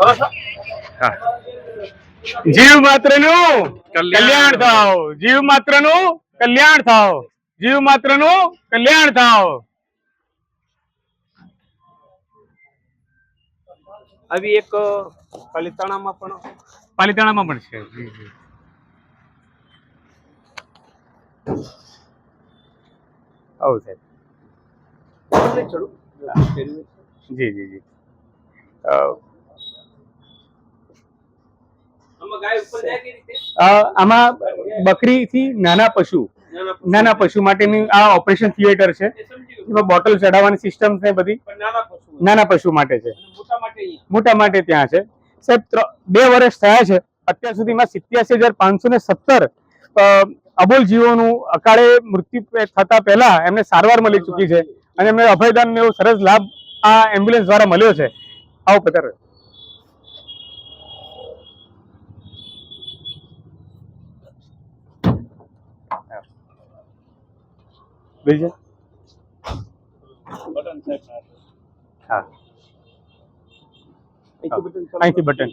હા. જીવ માત્રનું કલ્યાણ થાવ જીવ માત્રનું કલ્યાણ થાવ જીવ માત્રનું કલ્યાણ થાવ આવી એક પાલિતાણામાં પણ પાલિતાણામાં પણ છે. જી, જી. આવું સાહેબ જી જી જી. આમાં બકરી થી નાના પશુ નાના પશુ. માટેની આ ઓપરેશન થિયેટર છે. એમાં બોટલ ચડાવવાની સિસ્ટમ છે બધી. નાના પશુ માટે છે. મોટા માટે ત્યાં છે. સાહેબ બે વર્ષ થયા છે. અત્યાર સુધીમાં સિત્યાસી હજાર પાંચસો ને સત્તર અબોલ જીવોનું અકાળે મૃત્યુ થતા પહેલા એમને સારવાર મળી ચૂકી છે. અને એમને અભયદાન એવો સરસ લાભ આ એમ્બ્યુલન્સ દ્વારા મળ્યો છે. આવો પધાર. બીજું? બટન હા. અહીંથી બટન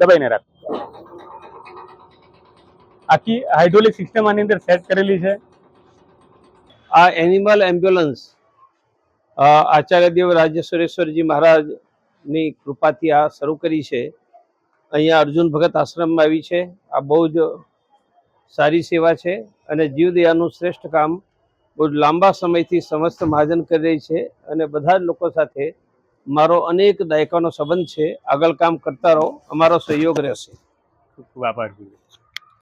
દબાઈને રાખ. આખી હાઇડ્રોલિક સિસ્ટમ આની અંદર સેટ કરેલી છે. આ એનિમલ એમ્બ્યુલન્સ આચાર્યદેવ આચાર્ય દેવ રાજેશ્વરેશ્વરજી મહારાજની કૃપાથી આ શરૂ કરી છે. અહીંયા અર્જુન ભગત આશ્રમમાં આવી છે. આ બહુ જ સારી સેવા છે અને જીવદયાનું શ્રેષ્ઠ કામ બહુ જ લાંબા સમયથી સમસ્ત મહાજન કરી રહી છે અને બધા જ લોકો સાથે મારો અનેક દાયકાનો સંબંધ છે. આગળ કામ કરતા રહો. અમારો સહયોગ રહેશે. ખૂબ આભાર